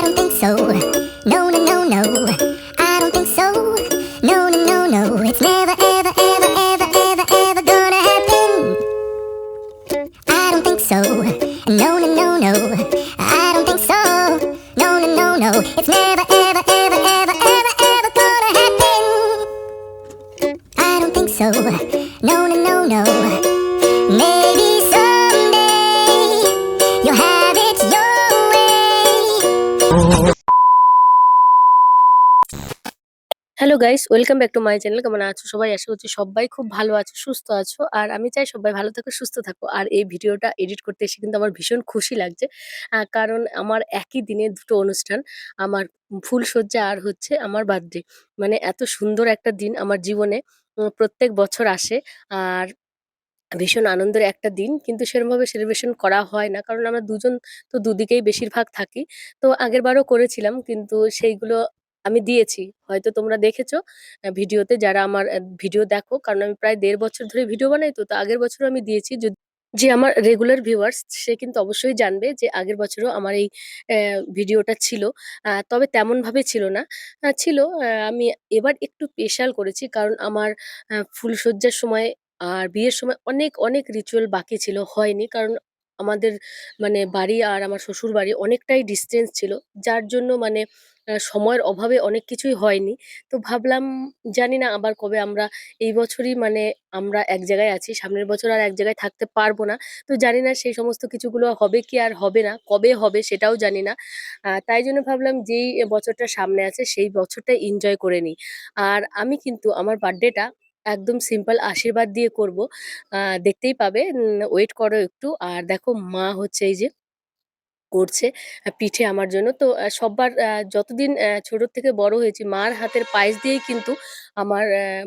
I don't think so. Welcome back to my channel কেমন আছো সবাই? আশা করছি সবাই খুব ভালো আছো, সুস্থ আছো। আর আমি চাই সবাই ভালো থাকো, সুস্থ থাকো। আর এই ভিডিওটা এডিট করতে এসে কিন্তু আমার ভীষণ খুশি লাগছে। কারণ আমার একই দিনে দুটো অনুষ্ঠান, আমার ফুলসজ্জা আর হচ্ছে আমার বার্থডে মানে এত সুন্দর একটা দিন আমার জীবনে প্রত্যেক বছর আসে। আর ভীষণ আনন্দের একটা দিন, কিন্তু সেরকমভাবে সেলিব্রেশন করা হয় না। কারণ আমরা দুজন তো দুদিকেই বেশিরভাগ থাকি। তো আগের বারও করেছিলাম, কিন্তু সেইগুলো আমি দিয়েছি। হয়তো তোমরা দেখেছ ভিডিওতে যারা আমার ভিডিও দেখো, কারণ আমি প্রায় দেড় বছর ধরে ভিডিও বানাই, তো তো আগের বছর আমি দিয়েছি। যে আমার রেগুলার ভিউয়ার্স সে কিন্তু অবশ্যই জানবে যে আগের বছরও আমার এই ভিডিওটা ছিল। তবে তেমন ভাবে ছিল না। ছিল আমি এবার একটু স্পেশাল করেছি, কারণ আমার ফুলসজ্জার সময় আর বিয়ের সময় অনেক অনেক রিচুয়াল বাকি ছিল, হয়নি। কারণ আমাদের মানে বাড়ি আর আমার শ্বশুর বাড়ি অনেকটাই ডিস্টেন্স ছিল। যার জন্য মানে সময়ের অভাবে অনেক কিছুই হয়নি। তো ভাবলাম, জানি না আবার কবে আমরা এই বছরই মানে আমরা এক জায়গায় আছি, সামনের বছর আর এক জায়গায় থাকতে পারব না। তো জানি না সেই সমস্ত কিছুগুলো হবে কি আর হবে না, কবে হবে সেটাও জানি না। তাই জন্য ভাবলাম যেই বছরটা সামনে আছে সেই বছরটা এনজয় করে নিই। আর আমি কিন্তু আমার বার্থডেটা একদম সিম্পল আশীর্বাদ দিয়ে করব। দেখতেই পাবে ওয়েট করো একটু। আর দেখো মা হচ্ছে এই যে করছে পিঠে আমার জন্য। তো সববার সবার যতদিন ছোট থেকে বড় হয়েছি, মার হাতের পায়েস দিয়েই কিন্তু আমার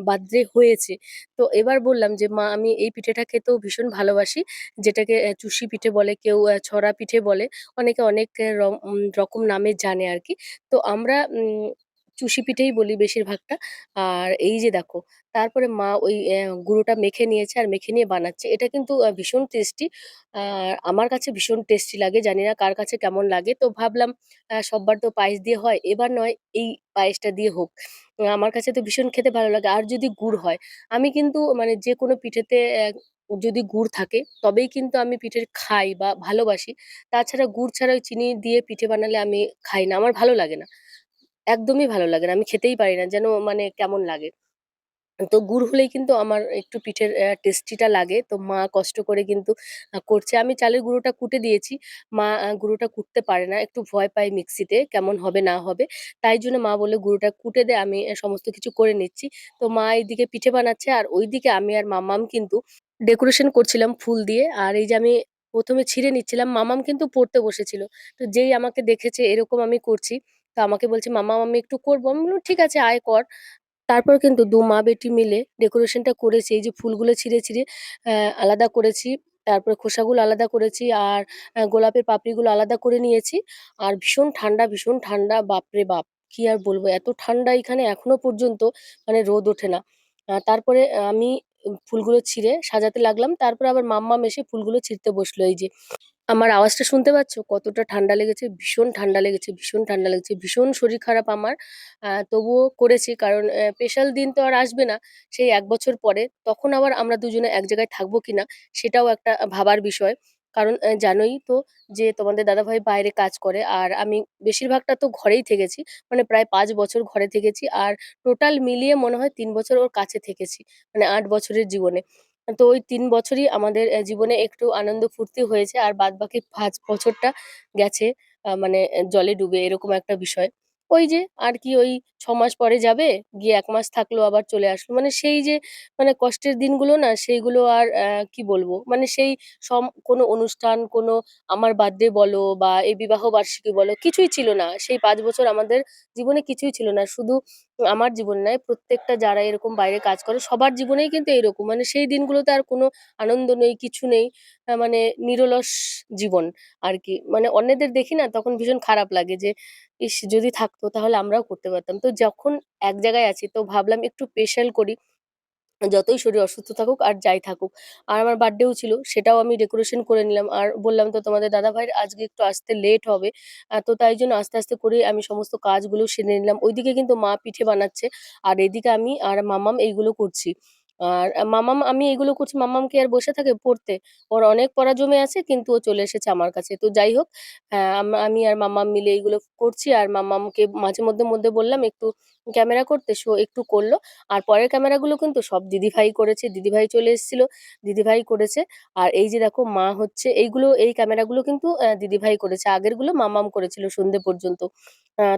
বার্থডে হয়েছে। তো এবার বললাম যে, মা, আমি এই পিঠেটা খেতেও ভীষণ ভালোবাসি, যেটাকে চুষি পিঠে বলে, কেউ ছড়া পিঠে বলে, অনেকে অনেক রকম নামে জানে আর কি তো আমরা চুষি পিঠেই বলি বেশিরভাগটা। আর এই যে দেখো, তারপরে মা ওই গুঁড়োটা মেখে নিয়েছে আর মেখে নিয়ে বানাচ্ছে। এটা কিন্তু ভীষণ টেস্টি। আর আমার কাছে ভীষণ টেস্টি লাগে, জানি না কার কাছে কেমন লাগে। তো ভাবলাম সববার তো পায়েস দিয়ে হয়, এবার নয়, এই পায়েসটা দিয়ে হোক। আমার কাছে তো ভীষণ খেতে ভালো লাগে। আর যদি গুড় হয়, আমি কিন্তু মানে যে কোনো পিঠেতে যদি গুড় থাকে, তবেই কিন্তু আমি পিঠে খাই বা ভালোবাসি। তাছাড়া গুড় ছাড়া ওই চিনি দিয়ে পিঠে বানালে আমি খাই না, আমার ভালো লাগে না। একদমই ভালো লাগে না। আমি খেতেই পারি না, যেন মানে কেমন লাগে। তো গুড় হলেই কিন্তু আমার একটু পিঠের টেস্টিটা লাগে। তো মা কষ্ট করে কিন্তু করছে। আমি চালের গুঁড়োটা কুটে দিয়েছি। মা গুঁড়োটা কুটতে পারে না। একটু ভয় পায় মিক্সিতে, কেমন হবে না হবে। তাই জন্য মা বলে গুঁড়োটা কুটে দে, আমি সমস্ত কিছু করে নিচ্ছি। তো মা এইদিকে পিঠে বানাচ্ছে আর ওইদিকে আমি আর মাম্মাম কিন্তু ডেকোরেশন করছিলাম ফুল দিয়ে। আর এই যে আমি প্রথমে ছিঁড়ে নিচ্ছিলাম, মামাম কিন্তু পড়তে বসেছিল। তো যেই আমাকে দেখেছে, এরকম আমি করছি। তো আমাকে বলছে মামা আমি একটু করব আমি বললাম ঠিক আছে আয় কর তারপর কিন্তু দু মা-বেটি মিলে ডেকোরেশনটা করেছি। এই যে ফুলগুলো ছিঁড়ে, ছিঁড়ে আলাদা করেছি। তারপরে খোসাগুলো আলাদা করেছি। আর গোলাপের পাপড়িগুলো আলাদা করে নিয়েছি। আর ভীষণ ঠান্ডা, ভীষণ ঠান্ডা বাপরে বাপ! কি আর বলব? এত ঠান্ডা এখানে এখনও পর্যন্ত মানে রোদ ওঠে না। তারপরে আমি ফুলগুলো ছিঁড়ে সাজাতে লাগলাম। তারপরে আবার মাম্মা এসে ফুলগুলো ছিঁড়তে বসল এই যে। আমার আওয়াজটা শুনতে পাচ্ছ? কতটা ঠান্ডা লেগেছে? ভীষণ ঠান্ডা লেগেছে, ভীষণ ঠান্ডা লেগেছে। ভীষণ শরীর খারাপ আমার। তবুও করেছি কারণ স্পেশাল দিন তো আর আসবে না। সেই এক বছর পরে। তখন আবার আমরা দুজনে এক জায়গায় থাকব কিনা সেটাও একটা ভাবার বিষয়। কারণ জানোই তো যে তোমাদের দাদাভাই বাইরে কাজ করে। আর আমি বেশিরভাগটা তো ঘরেই থেকেছি। মানে প্রায় পাঁচ বছর ঘরে থেকেছি। আর টোটাল মিলিয়ে মনে হয় তিন বছর ওর কাছে থেকেছি। মানে আট বছরের জীবনে। তো ওই তিন বছরই আমাদের জীবনে একটু আনন্দ ফুর্তি হয়েছে। আর বাদবাকি পাঁচ বছরটা গেছে মানে জলে ডুবে এরকম একটা বিষয়। ওই যে আর কি ওই ৬ মাস পরে যাবে, গিয়ে এক মাস থাকল আবার চলে আসলো। মানে সেই যে মানে কষ্টের দিনগুলো না সেইগুলো আর অ্যা কি বলব? মানে সেই সম কোনো অনুষ্ঠান, কোনো আমার বার্থডে বলো বা এই বিবাহ বার্ষিকী বলো কিছুই ছিল না। সেই পাঁচ বছর আমাদের জীবনে কিছুই ছিল না। শুধু আমার জীবন নয় প্রত্যেকটা যারা এরকম বাইরে কাজ করে সবার জীবনেই কিন্তু এরকম। মানে সেই দিনগুলোতে আর কোনো আনন্দ নেই, কিছু নেই। মানে নিরলস জীবন আর কি। মানে অন্যদের দেখি না তখন ভীষণ খারাপ লাগে যে, ইস! যদি থাকতো তাহলে আমরাও করতে পারতাম। তো যখন এক জায়গায় আছি তো ভাবলাম একটু স্পেশাল করি। যতই শরীর অসুস্থ থাকুক আর যাই থাকুক। আর আমার বার্থডেও ছিল সেটাও আমি ডেকোরেশন করে নিলাম। আর বললাম তো তোমাদের দাদাভাইয়ের আজকে একটু আসতে লেট হবে। তো তাই জন্য আস্তে, আস্তে করে আমি সমস্ত কাজগুলো সেরে নিলাম। ওইদিকে কিন্তু মা পিঠে বানাচ্ছে। আর এদিকে আমি আর মামাম এইগুলো করছি। আর মামাম আমি এগুলো করছি মাম্মাম কি আর বসে থাকে পড়তে? ওর অনেক পড়া জমে আছে কিন্তু ও চলে এসেছে আমার কাছে। তো যাই হোক আমি আর মাম্মাম মিলে এইগুলো করছি আর মামামকে মাঝে মধ্যে, মধ্যে বললাম একটু ক্যামেরা করতে, সো একটু করল আর পরের ক্যামেরাগুলো কিন্তু সব দিদিভাই করেছে। দিদিভাই চলে এসেছিল, দিদিভাই করেছে। আর এই যে দেখো মা হচ্ছে এইগুলো এই ক্যামেরাগুলো কিন্তু দিদিভাই করেছে। আগেরগুলো মামাম করেছিল সন্ধে পর্যন্ত।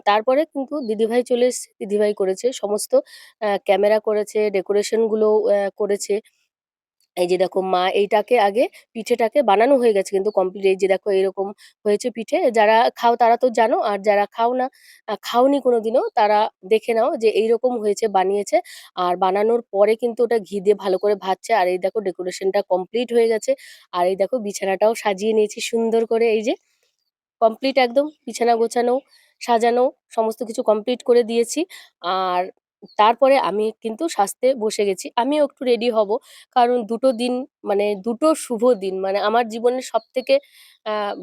তারপরে কিন্তু দিদিভাই চলে এসছে, দিদিভাই করেছে। সমস্ত ক্যামেরা করেছে, ডেকোরেশনগুলো করেছে। এই যে দেখো মা এইটাকে আগে পিঠেটাকে বানানো হয়ে গেছে কিন্তু কমপ্লিট। এই যে দেখো এরকম হয়েছে পিঠে। যারা খাও তারা তো জানো। আর যারা খাও না, খাওনি কোনোদিনও তারা দেখে নাও যে এইরকম হয়েছে বানিয়েছে। আর বানানোর পরে কিন্তু ওটা ঘি দিয়ে ভালো করে ভাজছে। আর এই দেখো ডেকোরেশনটা কমপ্লিট হয়ে গেছে। আর এই দেখো বিছানাটাও সাজিয়ে নিয়েছি সুন্দর করে এই যে। কমপ্লিট একদম বিছানা গোছানো, সাজানো সমস্ত কিছু কমপ্লিট করে দিয়েছি। আর তারপরে আমি কিন্তু সাজতে বসে গেছি। আমিও একটু রেডি হব। কারণ দুটো দিন মানে দুটো শুভ দিন মানে আমার জীবনের সব থেকে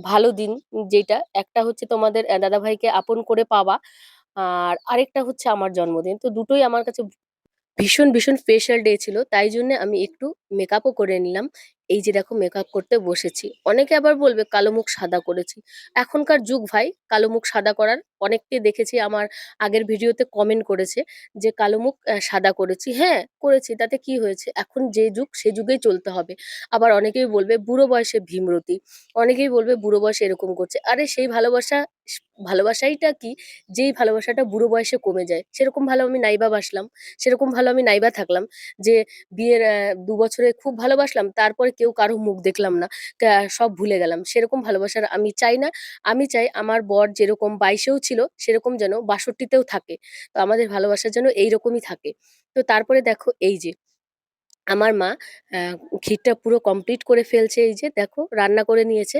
ভালো দিন যেটা, একটা হচ্ছে তোমাদের দাদাভাইকে আপন করে পাওয়া। আর আরেকটা হচ্ছে আমার জন্মদিন। তো দুটোই আমার কাছে ভীষণ, ভীষণ স্পেশাল ডে ছিল। তাই জন্যে আমি একটু মেকআপও করে নিলাম। এই যে দেখো মেকআপ করতে বসেছি। অনেকে আবার বলবে কালো মুখ সাদা করেছি। এখনকার যুগ ভাই কালো মুখ সাদা করার। অনেককে দেখেছি আমার আগের ভিডিওতে কমেন্ট করেছে যে কালো মুখ সাদা করেছি। হ্যাঁ, করেছি তাতে কি হয়েছে? এখন যে যুগ সে যুগেই চলতে হবে। আবার অনেকেই বলবে বুড়ো বয়সে ভীমরতি। অনেকেই বলবে বুড়ো বয়সে এরকম করছে। আরে সেই ভালোবাসা ভালোবাসাইটা কি যেই ভালোবাসাটা বুড়ো বয়সে কমে যায়। সেরকম ভালো আমি নাইবা বাসলাম। সেরকম ভালো আমি নাইবা থাকলাম যে বিয়ের দু বছরে খুব ভালোবাসলাম তারপরে কেউ কারও মুখ দেখলাম না। সব ভুলে গেলাম। সেরকম ভালোবাসার আমি চাই না। আমি চাই আমার বর যেরকম ২২ এও ছিল সেরকম যেন বাষট্টিতেও থাকে। তো আমাদের ভালোবাসা যেন এইরকমই থাকে। তো তারপরে দেখো এই যে আমার মা আ ক্ষীরটা পুরো কমপ্লিট করে ফেলছে এই যে দেখো রান্না করে নিয়েছে।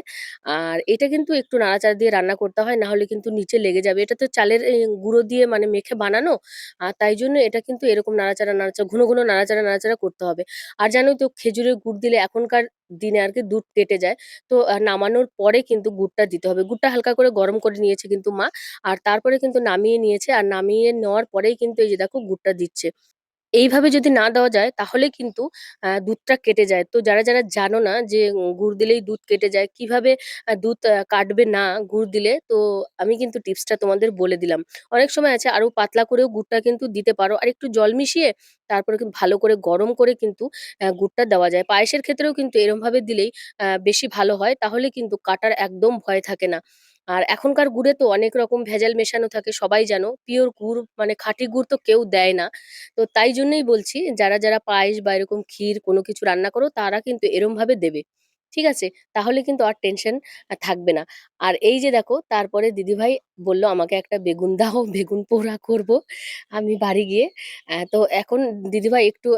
আর এটা কিন্তু একটু নাড়াচাড়া দিয়ে রান্না করতে হয় না হলে কিন্তু নিচে লেগে যাবে। এটা তো চালের গুঁড়ো দিয়ে মানে মেখে বানানো। আর তাই জন্য এটা কিন্তু এরকম নাড়াচাড়া, নাড়াচাড়া ঘন, ঘন নাড়াচাড়া, নাড়াচাড়া করতে হবে। আর জানোই তো খেজুরের গুড় দিলে এখনকার দিনে আরকি দুধ কেটে যায়। তো নামানোর পরে কিন্তু গুড়টা দিতে হবে। গুড়টা হালকা করে গরম করে নিয়েছে কিন্তু মা। আর তারপরে কিন্তু নামিয়ে নিয়েছে। আর নামিয়ে নেওয়ার পরেই কিন্তু এই যে দেখো গুড়টা দিচ্ছে। এইভাবে যদি না দেওয়া যায় তাহলে কিন্তু দুধটা কেটে যায়। তো যারা, যারা জানো না যে গুড় দিলেই দুধ কেটে যায়, কীভাবে দুধ কাটবে না গুড় দিলে, তো আমি কিন্তু টিপসটা তোমাদের বলে দিলাম। অনেক সময় আছে আরও পাতলা করেও গুড়টা কিন্তু দিতে পারো। আর একটু জল মিশিয়ে তারপরে কিন্তু ভালো করে গরম করে কিন্তু গুড়টা দেওয়া যায়। পায়েসের ক্ষেত্রেও কিন্তু এরমভাবে দিলেই বেশি ভালো হয়। তাহলে কিন্তু কাটার একদম ভয় থাকে না। আর এখনকার গুড়ে তো অনেক রকম ভেজাল মেশানো থাকে সবাই জানো। পিওর গুড় মানে খাঁটি গুড় তো কেউ দেয় না। তো তাই জন্যই বলছি যারা, যারা পায়েস বা এরকম ক্ষীর কোনো কিছু রান্না করো তারা কিন্তু এরমভাবে দেবে। ঠিক আছে? তাহলে কিন্তু আর টেনশন থাকবে না। আর এই যে দেখো তারপরে দিদিভাই বলল আমাকে একটা বেগুন দাও, বেগুন পোড়া করব আমি বাড়ি গিয়ে। তো এখন দিদিভাই একটু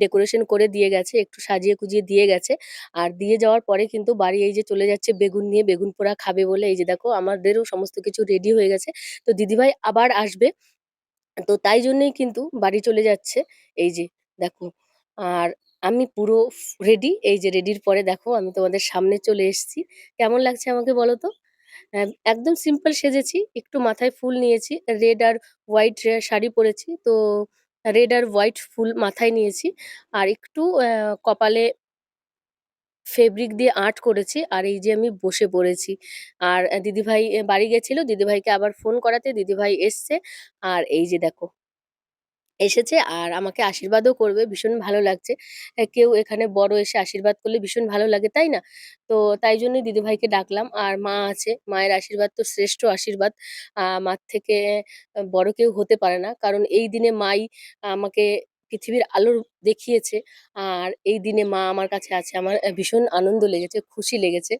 ডেকোরেশন করে দিয়ে গেছে, একটু সাজিয়ে কুজিয়ে দিয়ে গেছে। আর দিয়ে যাওয়ার পরে কিন্তু বাড়ি এই যে চলে যাচ্ছে বেগুন নিয়ে, বেগুন পোড়া খাবে বলে। এই যে দেখো আমাদেরও সমস্ত কিছু রেডি হয়ে গেছে। তো দিদিভাই আবার আসবে। তো তাই জন্যই কিন্তু বাড়ি চলে যাচ্ছে। এই যে দেখো। আর আমি পুরো রেডি। এই যে রেডির পরে দেখো আমি তোমাদের সামনে চলে এসেছি। কেমন লাগছে আমাকে বলো তো? একদম সিম্পল সেজেছি। একটু মাথায় ফুল নিয়েছি। রেড আর হোয়াইট শাড়ি পরেছি। তো রেড আর হোয়াইট ফুল মাথায় নিয়েছি। আর একটু কপালে ফেব্রিক দিয়ে আর্ট করেছি। আর এই যে আমি বসে পড়েছি। আর, দিদিভাই বাড়ি গেছিল। দিদিভাইকে আবার ফোন করাতে, দিদিভাই এসছে। আর এই যে দেখো এসেছে আর আমাকে আশীর্বাদও করবে। ভীষণ ভালো লাগছে। কেউ এখানে বড় এসে আশীর্বাদ করলে ভীষণ ভালো লাগে, তাই না? তো তাই জন্যই দিদিভাইকে ডাকলাম। আর মা আছে। মায়ের আশীর্বাদ তো শ্রেষ্ঠ আশীর্বাদ। মার থেকে বড় কেউ হতে পারে না। কারণ এই দিনে মাই আমাকে পৃথিবীর আলো দেখিয়েছে। আর এই দিনে মা আমার কাছে আছে। আমার ভীষণ আনন্দ লেগেছে, খুশি লেগেছে।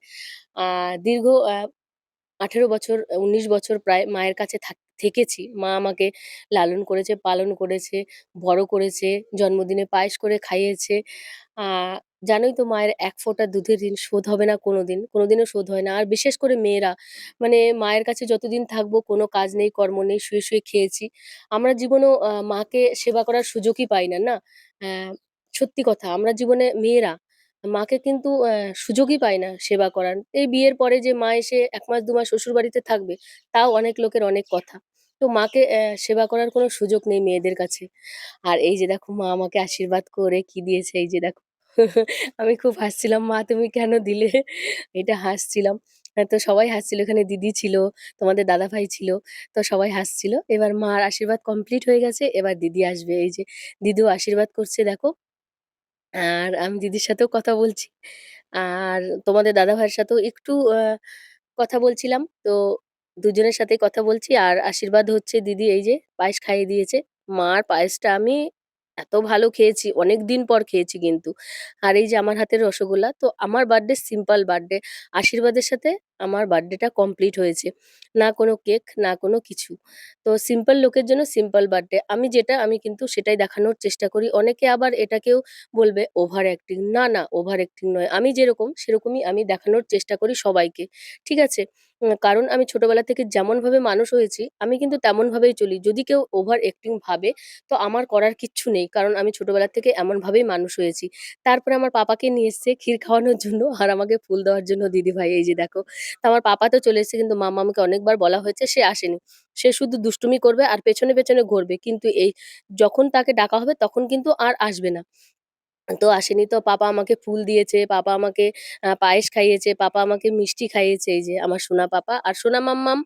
দীর্ঘ আ ১৮ বছর, আ ১৯ বছর প্রায় মায়ের কাছে থাক থেকেছি। মা আমাকে লালন করেছে, পালন করেছে, বড় করেছে, জন্মদিনে পায়েস করে খাইয়েছে। জানোই তো মায়ের এক ফোঁটা দুধের ঋণ শোধ হবে না কোনোদিন। কোনোদিনও শোধ হয় না। আর বিশেষ করে মেয়েরা মানে মায়ের কাছে যতদিন থাকব কোনো কাজ নেই, কর্ম নেই, শুয়ে, শুয়ে খেয়েছি। আমরা জীবনেও মাকে সেবা করার সুযোগই পাই না, না? সত্যি কথা আমরা জীবনে মেয়েরা মাকে কিন্তু সুযোগই পায় না সেবা করার। এই বিয়ের পরে যে মা এসে ১ মাস ২ মাস শ্বশুরবাড়িতে থাকবে, তাও অনেক লোকের অনেক কথা। তো মাকে সেবা করার কোনো সুযোগ নেই মেয়েদের কাছে। আর এই যে দেখো মা আমাকে আশীর্বাদ করে কি দিয়েছে এই যে দেখো। আমি খুব হাসছিলাম, "মা তুমি কেন দিলে?" এটা হাসছিলাম। তো সবাই হাসছিল। এখানে দিদি ছিল, তোমাদের দাদা ভাই ছিল। তো সবাই হাসছিল। এবার মার আশীর্বাদ কমপ্লিট হয়ে গেছে। এবার দিদি আসবে। এই যে দিদিও আশীর্বাদ করছে দেখো। আর আমি দিদির সাথেও কথা বলছি। আর তোমাদের দাদাভাইয়ের সাথেও একটু কথা বলছিলাম। তো দুজনের সাথেই কথা বলছি। আর আশীর্বাদ হচ্ছে দিদি এই যে পায়েস খাইয়ে দিয়েছে। মার পায়েসটা আমি এত ভালো খেয়েছি, অনেকদিন পর খেয়েছি কিন্তু। আর এই যে আমার হাতের রসগোল্লা। তো আমার বার্থডে সিম্পল বার্থডে। আশীর্বাদের সাথে আমার বার্থডেটা কমপ্লিট হয়েছে। না কোনো কেক, না কোনো কিছু। তো সিম্পল লোকের জন্য সিম্পল বার্থডে। আমি যেটা আমি কিন্তু সেটাই দেখানোর চেষ্টা করি। অনেকে আবার এটাকেও বলবে ওভার অ্যাক্টিং। না, না ওভার অ্যাক্টিং নয়। আমি যেরকম সেরকমই আমি দেখানোর চেষ্টা করি সবাইকে। ঠিক আছে? কারণ আমি ছোটবেলা থেকে যেমনভাবে মানুষ হয়েছি, আমি কিন্তু তেমনভাবেই চলি। যদি কেউ ওভার অ্যাক্টিং ভাবে, তো আমার করার কিচ্ছু নেই। কারণ আমি ছোটবেলা থেকে এমনভাবেই মানুষ হয়েছি। তারপরে আমার পাপাকে নিয়ে এসছে ক্ষীর খাওয়ানোর জন্য আর আমাকে ফুল দেওয়ার জন্য দিদিভাই এই যে দেখো। তো আমার পাপা তো চলে এসেছে কিন্তু মামা মাম্মামকে অনেকবার বলা হয়েছে সে আসেনি। সে শুধু দুষ্টুমি করবে আর পেছনে, পেছনে ঘুরবে। কিন্তু এই যখন তাকে ডাকা হবে তখন কিন্তু আর আসবে না। তো আসেনি তো পাপা আমাকে ফুল দিয়েছে, পাপা আমাকে পায়েস খাইয়েছে, পাপা আমাকে মিষ্টি খাইয়েছে এই যে আমার সোনা পাপা। আর সোনা মাম্মাম,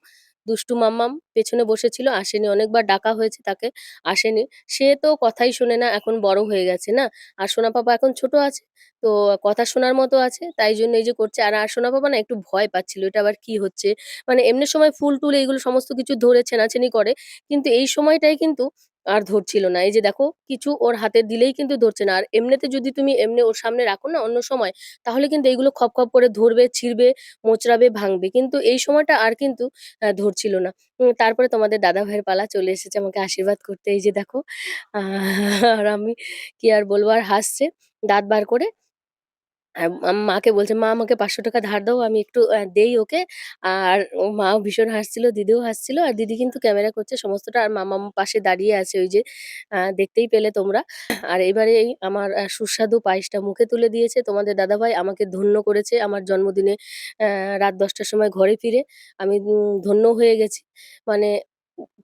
দুষ্টু মাম্মাম পেছনে বসেছিল আসেনি। অনেকবার ডাকা হয়েছে তাকে, আসেনি। সে তো কথাই শোনে না এখন বড় হয়ে গেছে না? আর সোনা পাপা এখন ছোট আছে। তো কথা শোনার মতো আছে। তাই জন্য এই যে করছে। আর, আর সোনা পাপা না একটু ভয় পাচ্ছিল। এটা আবার কি হচ্ছে? মানে এমনি সময় ফুল-টুল এইগুলো সমস্ত কিছু ধরে ছেনাছেনি করে। কিন্তু এই সময়টাই কিন্তু আর ধরছিল না। এই যে দেখো কিছু ওর হাতে দিলেই কিন্তু ধরছে না। আর এমনিতে যদি তুমি এমনি ওর সামনে রাখো না অন্য সময়, তাহলে কিন্তু এইগুলো খপ, খপ করে ধরবে, ছিঁড়বে, মোচড়াবে, ভাঙবে। কিন্তু এই সময়টা আর কিন্তু ধরছিল না। তারপরে তোমাদের দাদা ভাইয়ের পালা চলে এসেছে আমাকে আশীর্বাদ করতে। এই যে দেখো। আর আমি কি আর বলব আর হাসছে দাঁত বার করে। মাকে বলছে, "মা আমাকে ৳৫০০ ধার দাও, আমি একটু দেই ওকে।" আর ও মাও ভীষণ হাসছিল, দিদিও হাসছিল। আর দিদি কিন্তু ক্যামেরা করছে সমস্তটা। আর মামাম পাশে দাঁড়িয়ে আছে ওই যে দেখতেই পেলে তোমরা। আর এবারে এই আমার সুস্বাদু পায়েসটা মুখে তুলে দিয়েছে তোমাদের দাদাভাই। আমাকে ধন্য করেছে আমার জন্মদিনে রাত ১০ টার সময় ঘরে ফিরে। আমি ধন্য হয়ে গেছি। মানে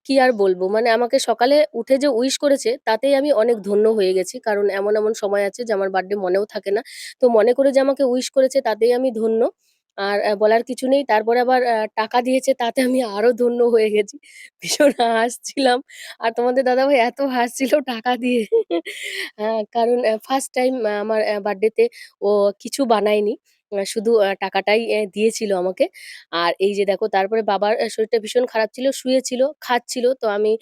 কি আর বলব? মানে আমাকে সকালে উঠে যে উইশ করেছে তাতেই আমি অনেক ধন্য হয়ে গেছি। কারণ এমন, এমন সময় আছে যে আমার বার্থডে মনেও থাকে না। তো মনে করে যে আমাকে উইশ করেছে তাতেই আমি ধন্য। আর বলার কিছু নেই। তারপরে আবার টাকা দিয়েছে তাতে আমি আরও ধন্য হয়ে গেছি। ভীষণ হাসছিলাম। আর তোমাদের দাদাভাই এত হাসছিল টাকা দিয়ে। আ কারণ ফার্স্ট টাইম আমার বার্থডেতে ও কিছু বানায়নি। শুধু টাকাটাই দিয়েছিল আমাকে। আর এই যে দেখো তারপরে বাবার শরীরটা ভীষণ খারাপ ছিল, শুয়েছিল, খাচ্ছিল। তো আমি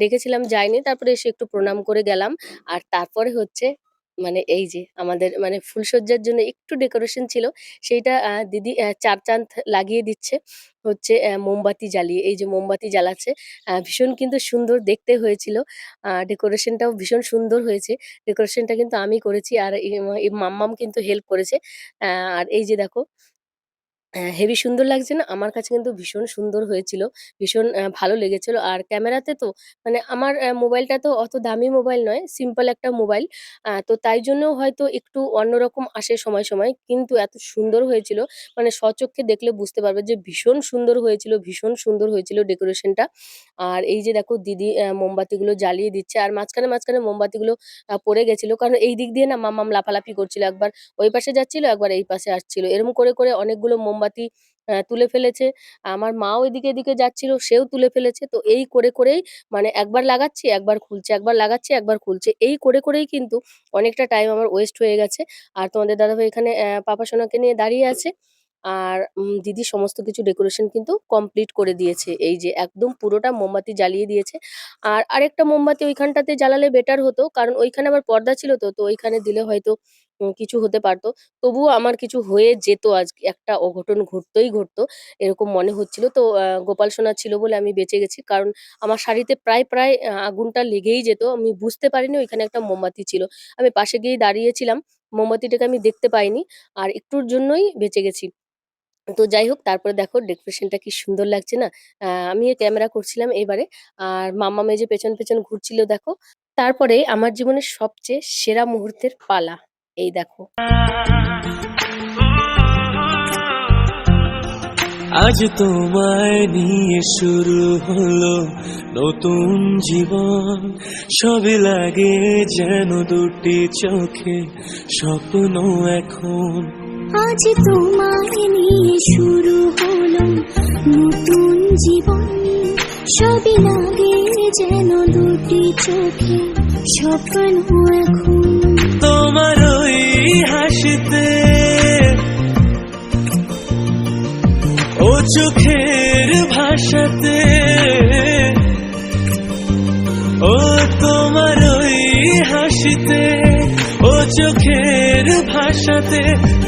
ডেকেছিলাম যাইনি তারপরে এসে একটু প্রণাম করে গেলাম। আর তারপরে হচ্ছে মানে এই যে আমাদের মানে ফুলসজ্জার জন্য একটু ডেকোরেশন ছিল। সেইটা আহ, দিদি আহ, চার চাঁদ লাগিয়ে দিচ্ছে হচ্ছে আহ, মোমবাতি জ্বালিয়ে। এই যে মোমবাতি জ্বালাচ্ছে। আহ, ভীষণ কিন্তু সুন্দর দেখতে হয়েছিল। আ ডেকোরেশনটাও ভীষণ সুন্দর হয়েছে। ডেকোরেশনটা কিন্তু আমি করেছি। আর ই ই মাম্মাম কিন্তু হেল্প করেছে। আহ, আর এই যে দেখো হেবি সুন্দর লাগছে না? আমার কাছে কিন্তু ভীষণ সুন্দর হয়েছিল। ভীষণ ভালো লেগেছিল। আর ক্যামেরাতে তো মানে আমার মোবাইলটা তো অত দামি মোবাইল নয়, সিম্পল একটা মোবাইল। তো তাই জন্য হয়তো একটু অন্যরকম আসে সময়, সময়। কিন্তু এত সুন্দর হয়েছিল মানে স্বচক্ষে দেখলে বুঝতে পারবে যে ভীষণ সুন্দর হয়েছিল, ভীষণ সুন্দর হয়েছিল ডেকোরেশনটা। আর এই যে দেখো দিদি মোমবাতিগুলো জ্বালিয়ে দিচ্ছে। আর মাঝখানে, মাঝখানে মোমবাতিগুলো পড়ে গেছিল। কারণ এই দিক দিয়ে না মাম্মাম লাফালাফি করছিল। একবার ওই পাশে যাচ্ছিল, একবার এই পাশে আসছিল। এরকম করে, করে অনেকগুলো মোমবাতি তুলে ফেলেছে। আমার মাও এদিকে, এদিকে যাচ্ছিল, সেও তুলে ফেলেছে। তো এই করে, করেই মানে একবার লাগাচ্ছি, একবার খুলছে, একবার লাগাচ্ছি, একবার খুলছে। এই করে, করেই কিন্তু অনেকটা টাইম আমার ওয়েস্ট হয়ে গেছে। আর তোমাদের দাদাভাই এখানে পাপা সোনাকে নিয়ে দাঁড়িয়ে আছে। আর দিদি সমস্ত কিছু ডেকোরেশন কিন্তু কমপ্লিট করে দিয়েছে। এই যে একদম পুরোটা মোমবাতি জ্বালিয়ে দিয়েছে। আর আরেকটা মোমবাতি ওইখানটাতে জ্বালালে বেটার হতো। কারণ ওইখানে আবার পর্দা ছিল তো, তো ওইখানে দিলে হয়তো কিছু হতে পারতো তবুও আমার কিছু হয়ে যেত আজকে একটা অঘটন ঘটতই ঘটতো এরকম মনে হচ্ছিল। তো গোপাল সোনা ছিল বলে আমি বেঁচে গেছি। কারণ আমার শাড়িতে প্রায়, প্রায় আগুনটা লেগেই যেত। আমি বুঝতে পারিনি ওইখানে একটা মোমবাতি ছিল। আমি পাশে গিয়েই দাঁড়িয়েছিলাম। মোমবাতিটাকে আমি দেখতে পাইনি। আর একটুর জন্যই বেঁচে গেছি। তো যাই হোক তারপরে দেখো ডেকোরেশনটা কি সুন্দর লাগছে না? আ আমিও ক্যামেরা করছিলাম এবারে। আর এই যে পেছন, পেছন ঘুরছিল দেখো। তারপরে আমার জীবনের সবচেয়ে সেরা মুহূর্তের পালা এই দেখো আজ তোমায় নিয়ে শুরু হলো নতুন জীবন সবে লাগে যেন দুটি চোখে স্বপ্ন এখন আজ তোমায় নিয়ে শুরু হলো নতুন জীবন সবই লাগে যেন দুটি চোখে স্বপ্ন এখন তোমার ওই হাসিতে ও চোখের ভাষাতে ও তোমার ওই হাসিতে ও চোখের ভাষাতে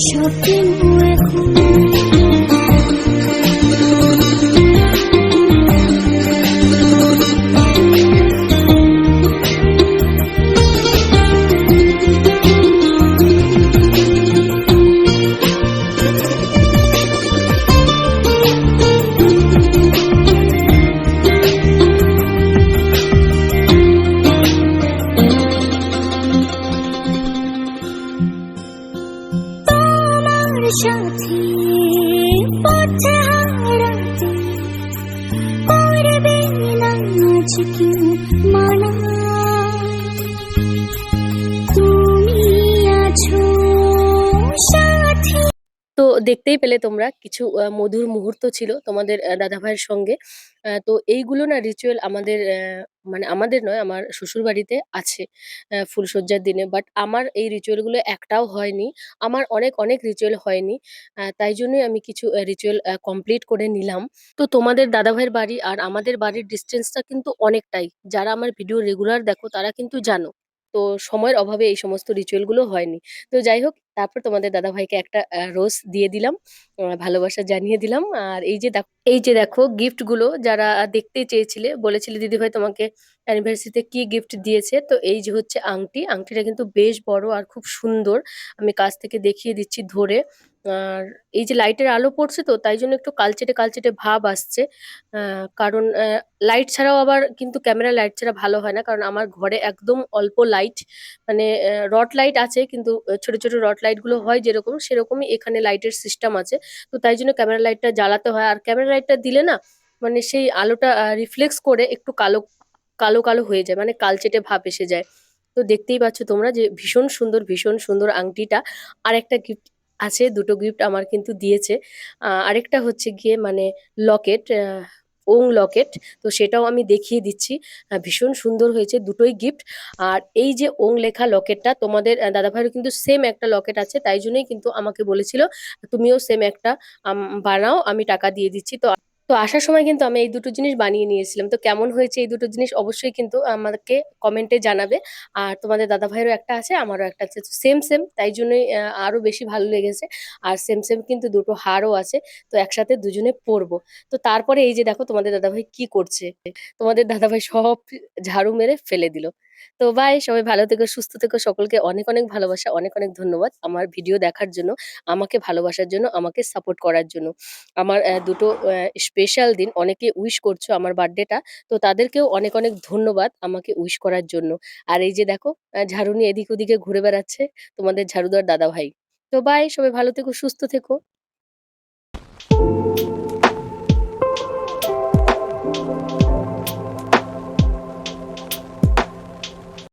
স্বপ্ন এখন তোমার তো দেখতেই পেলে তোমরা কিছু মধুর মুহূর্ত ছিল তোমাদের আহ, দাদাভাইয়ের সঙ্গে। তো এইগুলো না রিচুয়াল আমাদের মানে আমাদের নয় আমার শ্বশুর বাড়িতে আছে ফুলসজ্জার দিনে। বাট আমার এই রিচুয়ালগুলো একটাও হয়নি। আমার অনেক অনেক রিচুয়াল হয়নি। তাই জন্যই আমি কিছু রিচুয়াল কমপ্লিট করে নিলাম। তো তোমাদের দাদাভাইয়ের বাড়ি আর আমাদের বাড়ির ডিস্টেন্সটা কিন্তু অনেকটাই। যারা আমার ভিডিও রেগুলার দেখো তারা কিন্তু জানো। তো সময়ের অভাবে এই সমস্ত রিচুয়ালগুলো হয়নি। তো যাই হোক তারপর তোমাদের দাদাভাইকে একটা রোজ দিয়ে দিলাম ভালোবাসা জানিয়ে দিলাম। আর এই যে এই যে দেখো গিফটগুলো যারা দেখতে চেয়েছিলে, বলেছিলে, দিদিভাই, তোমাকে অ্যানিভার্সারিতে কি গিফট দিয়েছে? তো এই যে হচ্ছে আংটি, আংটিটা কিন্তু বেশ বড় আর খুব সুন্দর। আমি কাছ থেকে দেখিয়ে দিচ্ছি ধরে। আর এই যে লাইটের আলো পড়ছে তো তাই জন্য একটু কালচেটে কালচেটে ভাব আসছে। আহ, কারণ লাইট ছাড়াও আবার কিন্তু ক্যামেরা লাইট ছাড়া ভালো হয় না। কারণ আমার ঘরে একদম অল্প লাইট মানে রড লাইট আছে কিন্তু ছোট ছোট রড লাইটগুলো হয় যেরকম সেরকমই এখানে লাইটের সিস্টেম আছে। তো তাই জন্য ক্যামেরা লাইটটা জ্বালাতে হয়। আর ক্যামেরা লাইটটা দিলে না মানে সেই আলোটা রিফ্লেক্স করে একটু কালো কালো কালো হয়ে যায় মানে কালচেটে ভাব এসে যায়। তো দেখতেই পাচ্ছ তোমরা যে ভীষণ সুন্দর ভীষণ সুন্দর আংটিটা। আর একটা গিফট আছে, দুটো গিফট আমার কিন্তু দিয়েছে। আরেকটা হচ্ছে গিয়ে মানে লকেট ওং লকেট তো সেটাও আমি দেখিয়ে দিচ্ছি। ভীষণ সুন্দর হয়েছে, দুটোই গিফট আর এই যে ওং লেখা লকেটটা তোমাদের দাদাভাইয়ের কিন্তু সেম একটা লকেট আছে, তাই জন্যই কিন্তু আমাকে বলেছিল, তুমিও সেম একটা বানাও, আমি টাকা দিয়ে দিচ্ছি। তো তো আসার সময় কিন্তু আমি এই দুটো জিনিস বানিয়ে নিয়েছিলাম। তো কেমন হয়েছে এই দুটো জিনিস অবশ্যই কিন্তু আমাকে কমেন্টে জানাবে। আর তোমাদের দাদা ভাইয়েরও একটা আছে আমারও একটা আছে। সেম সেম তাই জন্যই আহ, আরও বেশি ভালো লেগেছে। আর সেম সেম কিন্তু দুটো হারও আছে। তো একসাথে দুজনে পরবো। তো তারপরে এই যে দেখো তোমাদের দাদাভাই কি করছে। তোমাদের দাদাভাই সব ঝাড়ু মেরে ফেলে দিল। তো ভাই সবাই ভালো থেকো সুস্থ থেকো। সকলকে অনেক অনেক ভালোবাসা অনেক অনেক ধন্যবাদ আমার ভিডিও দেখার জন্য আমাকে ভালোবাসার জন্য আমাকে সাপোর্ট করার জন্য। আমার দুটো স্পেশাল দিন অনেকে উইশ করছ আমার বার্থডেটা তো তাদেরকেও অনেক অনেক ধন্যবাদ আমাকে উইশ করার জন্য। আর এই যে দেখো আহ, ঝাড়ু নিয়ে এদিক ওদিকে ঘুরে বেড়াচ্ছে তোমাদের ঝাড়ুদার দাদা ভাই তো বাই সবাই ভালো থেকো সুস্থ থেকো।